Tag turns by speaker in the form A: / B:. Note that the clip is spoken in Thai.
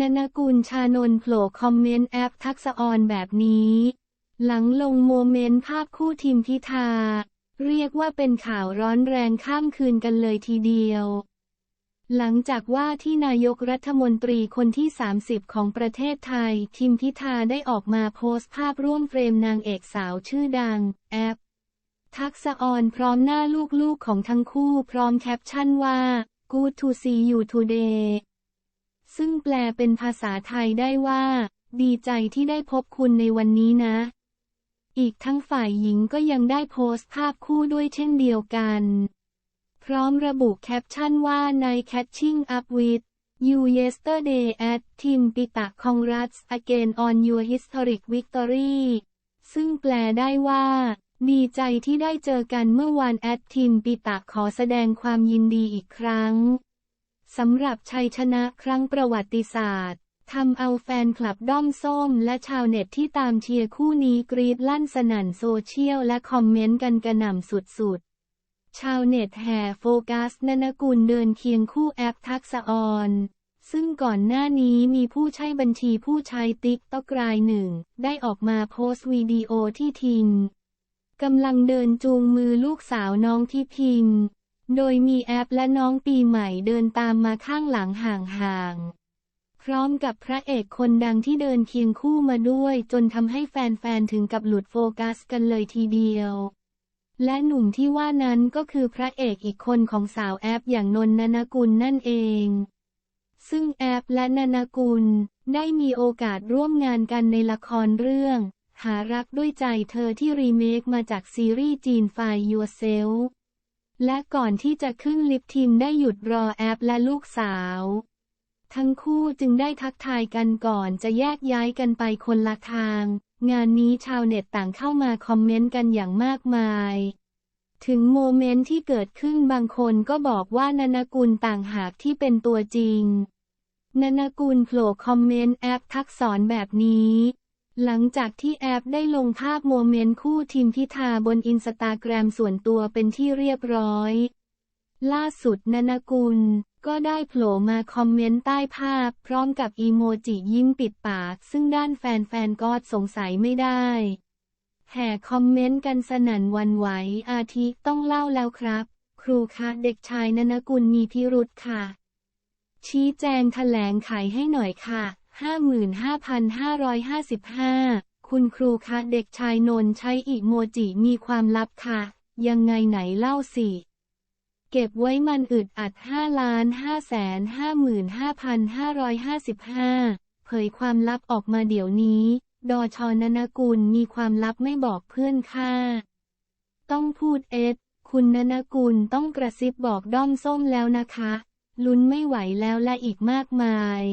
A: นนกุลชานนโผล่คอมเมนต์แอปทักษออนแบบนี้ หลังลงโมเมนต์ภาพคู่ทีมพิธา เรียกว่าเป็นข่าวร้อนแรงข้ามคืนกันเลยทีเดียว หลังจากว่าที่นายกรัฐมนตรีคนที่ 30 ของประเทศไทย ทิมพิธาได้ออกมาโพสต์ภาพร่วมเฟรมนางเอกสาวชื่อดัง แอป ทักษออนพร้อมหน้าลูกๆของทั้งคู่พร้อมแคปชั่นว่า Good to see you today ซึ่งแปลเป็นภาษาไทยได้ว่า ดีใจที่ได้พบคุณในวันนี้นะ อีกทั้งฝ่ายหญิงก็ยังได้โพสต์ภาพคู่ด้วยเช่นเดียวกัน พร้อมระบุแคปชั่นว่าใน Catching Up with You yesterday at Team Pita Congrats again on your historic victory ซึ่งแปลได้ว่าดีใจที่ได้เจอกันเมื่อวานแอดทีมปิตะขอแสดงความยินดีอีกครั้ง สำหรับชัยชนะครั้งประวัติศาสตร์ทำเอาแฟนคลับด้อมส้มและชาวเน็ตที่ตามเชียร์คู่นี้กรีดลั่นสนั่นโซเชียลและคอมเมนต์กันกระหน่ำสุดๆ ชาวเน็ตแห่โฟกัสนนกุลเดินเคียงคู่แอปทักษออนซึ่งก่อนหน้านี้มีผู้ใช้บัญชีผู้ใช้ติ๊กต็อกรายหนึ่ง ได้ออกมาโพสต์วิดีโอที่ทิงกำลังเดินจูงมือลูกสาวน้องที่พิง โดยมีแอปและน้องปีใหม่เดินตามมาข้างหลังห่างๆ พร้อมกับพระเอกคนดังที่เดินเคียงคู่มาด้วย จนทำให้แฟนๆ ถึงกับหลุดโฟกัสกันเลยทีเดียว และหนุ่มที่ว่านั้นก็คือพระเอกอีกคนของสาวแอปอย่างนนนนกุลนั่นเอง ซึ่งแอปและนนกุลได้มีโอกาสร่วมงานกันในละครเรื่อง หารักด้วยใจเธอที่รีเมคมาจากซีรีส์จีนไฟ Yourself และก่อนที่จะขึ้นลิฟต์ทีมได้หยุดรอแอปและลูกสาว ทั้งคู่จึงได้ทักทายกันก่อนจะแยกย้ายกันไปคนละทาง งานนี้ชาวเน็ตต่างเข้ามาคอมเมนต์กันอย่างมากมาย ถึงโมเมนต์ที่เกิดขึ้นบางคนก็บอกว่านนกุลต่างหากที่เป็นตัวจริงนนกุลโผล่คอมเมนต์แอปทักษรแบบนี้ หลังจากที่แอปได้ลงภาพโมเมนต์คู่ทีมพิธาบนอินสตาแกรมส่วนตัวเป็นที่เรียบร้อย ล่าสุดนนกุล ก็ได้โผล่มาคอมเมนต์ใต้ภาพ พร้อมกับอีโมจิยิ้มปิดปาก ซึ่งด้านแฟนๆก็สงสัยไม่ได้ แห่คอมเมนต์กันสนั่นวันไหว อาทิต้องเล่าแล้วครับ ครูคะเด็กชายนนกุลมีพิรุธค่ะ ชี้แจงแถลงไขให้หน่อยค่ะ 55,555 คุณครูคะเด็กชายนนใช้อีโมจิมีความลับค่ะ ยังไงไหนเล่าสิ เก็บไว้มันอึดอัด 5 ล้าน 5 แสน 55,555 เผยความลับออกมาเดี๋ยวนี้ ดอชอนนกุลมีความลับไม่บอกเพื่อนค่ะ ต้องพูดเอสคุณนนกุลต้องกระซิบบอกด้อมส้มแล้วนะคะ ลุ้นไม่ไหวแล้วและอีกมากมาย